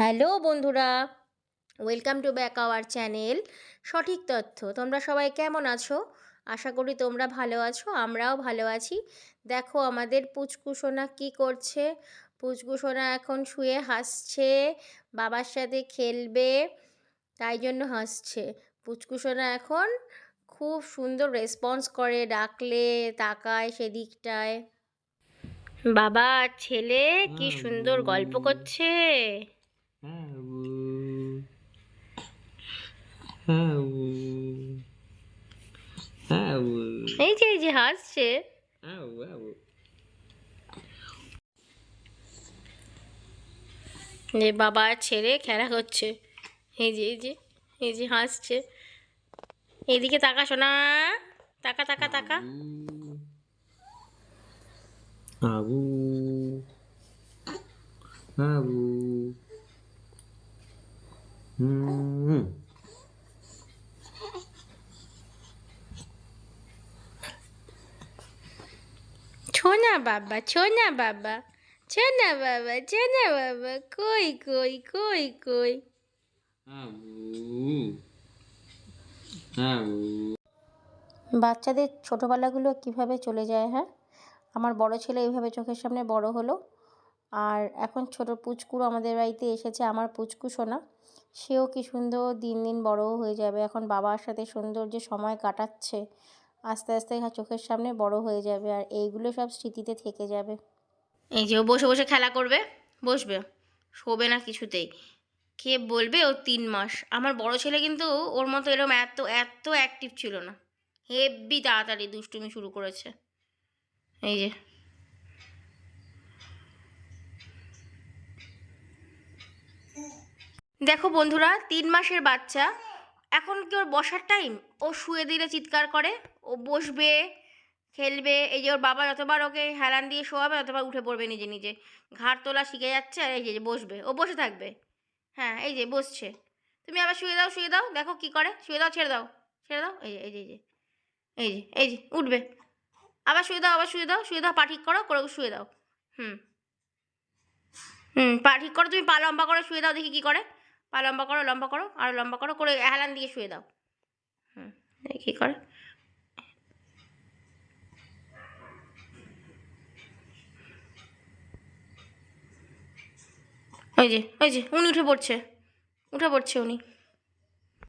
Hello বন্ধুরা welcome to back our channel সঠিক তথ্য। তোমরা সবাই কেমন আছো? আশা করি তোমরা ভালো আছো আমরাও ভালো আছি। দেখো আমাদের পুচকুসোনা কি করছে? পুচকুসোনা এখন শুয়ে হাসছে বাবার সাথে খেলবে তাই জন্য হাসছে। পুচকুসোনা এখন খুব সুন্দর রেসপন্স করে ডাকলে তাকায় সেদিকটায়। বাবা ছেলে কি সুন্দর গল্প করছে? এই যে এই যে হাসছে। যে বাবা ছেলে খেলা করছে। এই যে এই যে এই যে হাসছে। এইদিকে তাকা শোনা তাকা তাকা তাকা। আবু। আবু। হুম ছোনা বাবা ছোনা বাবা ছোনা বাবা ছোনা বাবা কই কই কই কই বাচ্চাদের ছোটোবেলাগুলো কীভাবে চলে যায় হ্যাঁ? আমার বড় ছেলে এইভাবে চোখের সামনে বড় হলো। আর এখন ছোট পুচকুরো আমাদের বাড়িতে এসেছে, আমার পুচকু সোনা। সেও কি সুন্দর দিন দিন বড়ও হয়ে যাবে। এখন বাবার সাথে সুন্দর যে সময় কাটাচ্ছে, আস্তে আস্তে চোখের সামনে বড় হয়ে যাবে আর এইগুলো সব স্মৃতিতে থেকে যাবে। এই যে ও বসে বসে খেলা করবে, বসবে, শোবে না কিছুতেই। কে বলবে ও তিন মাস? আমার বড় ছেলে কিন্তু ওর মতো এরকম এত এত অ্যাক্টিভ ছিল না। হেব্বি তাড়াতাড়ি দুষ্টুমি শুরু করেছে। এই যে দেখো বন্ধুরা, তিন মাসের বাচ্চা। এখন কি ওর বসার টাইম ও শুয়ে দিলে চিৎকার করে, ও বসবে, খেলবে, এই যে ওর বাবা যতবার ওকে হেলান দিয়ে শোয়াবে, ততবার উঠে পড়বে নিজে নিজে। ঘাড় তোলা শিখে যাচ্ছে আর এই যে বসবে। ও বসে থাকবে। হ্যাঁ এই যে বসছে। তুমি আবার শুয়ে দাও শুয়ে দাও, দেখো কি করে। শুয়ে দাও, ছেড়ে দাও ছেড়ে দাও। এই যে এই যে এই যে এই যে এই যে, উঠবে। আবার শুয়ে দাও, আবার শুয়ে দাও শুয়ে দাও, পা ঠিক করো, করে শুয়ে দাও। হুম। হুম, পা ঠিক করো, তুমি পা লম্বা করে শুয়ে দাও, দেখি কী করে। পা লম্বা করো লম্বা করো, আর লম্বা করো, করে হেলান দিয়ে শুয়ে দাও। হুম কী করে? ওই যে ওই যে, উনি উঠে পড়ছে উঠে পড়ছে উনি।